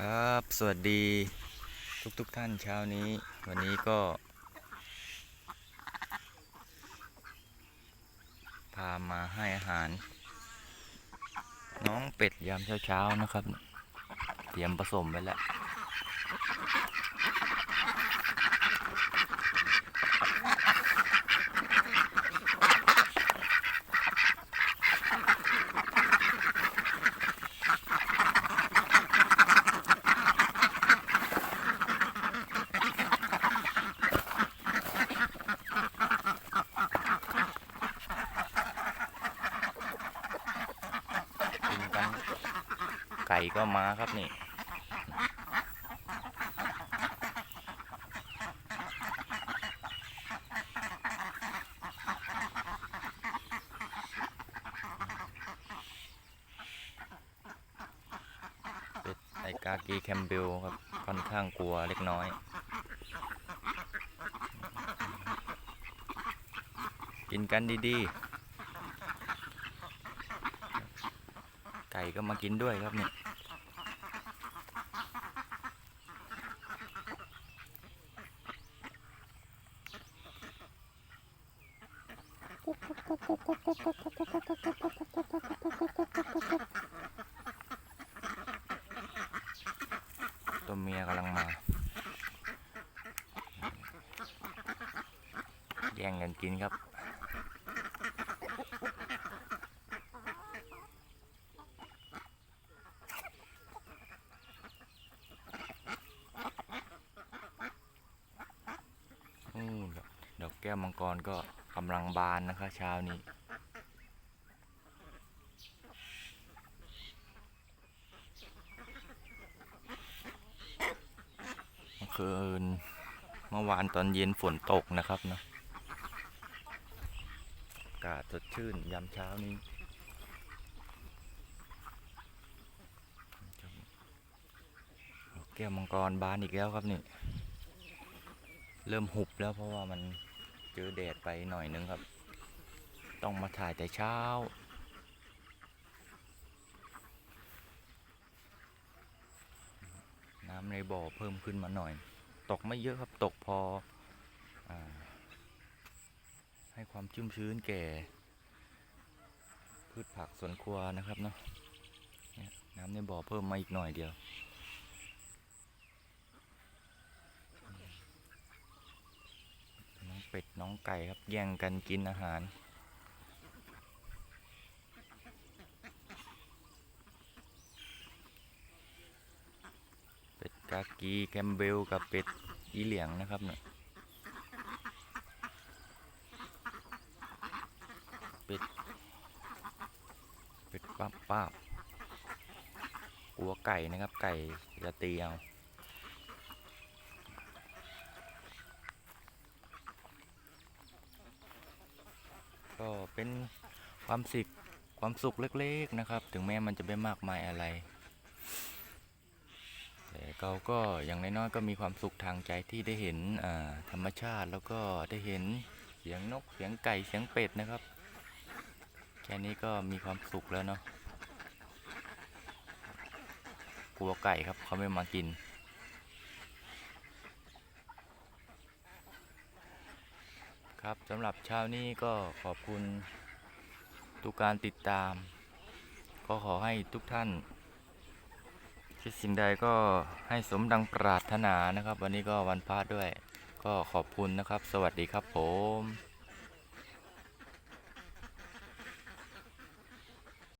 ครับ สวัสดีทุกๆทท่านเช้านี้ วันนี้ก็ พามาให้อาหาร น้องเป็ดยามเช้าๆนะครับ เตรียมผสมไว้แล้ว กินกันไก่ก็มาครับนี่ เป็ดไอกากีแคมเบลครับ ค่อนข้างกลัวเล็กน้อย กินกันดี ๆ ไก่ก็มากินด้วยครับเนี่ยตัวเมียกำลังมา แย่งกันกินครับ อืม ดอกแก้วมังกรก็กำลังบานนะคะเช้านี้เมื่อคืนเมื่อวานตอนเย็นฝนตกนะครับเนอะอากาศสดชื่นยามเช้านี้ดอกแก้วมังกรบานอีกแล้วครับนี่ เริ่มหุบแล้วเพราะว่ามัน อแดดไปหน่อยนึงครับ ต้องมาถ่ายแต่เช้า น้ำในบ่อเพิ่มขึ้นมาหน่อย ตกไม่เยอะครับตกพออให้ความชุ่มชื้นแก่ พืชผักสวนครัวนะครับเนาะน้ำในบ่อเพิ่มมาอีกหน่อยเดียว น้อง เป็ดน้องไก่ครับแย่งกันกินอาหาร เป็ดกากีแคมเบลกับเป็ดอีเหลียงนะครับเนี่ยเป็ดเป็ดป้าป้ากลัวไก่นะครับไก่จะตีเอา ก็เป็นความสิกความสุขเล็กๆนะครับ ถึงแม้มันจะไม่มากมายอะไร แต่เราก็อย่างน้อยๆก็มีความสุขทางใจที่ได้เห็นธรรมชาติแล้วก็ได้เห็นเสียงนกเสียงไก่เสียงเป็ดนะครับ แค่นี้ก็มีความสุขแล้วเนาะกลัวไก่ครับเขาไม่มากิน ครับสำหรับเช้านี้ก็ขอบคุณทุกการติดตาม ก็ขอให้ทุกท่าน คิดสิ่งใดก็ให้สมดังปรารถนานะครับ วันนี้ก็วันพระด้วย ก็ขอบคุณนะครับ สวัสดีครับผม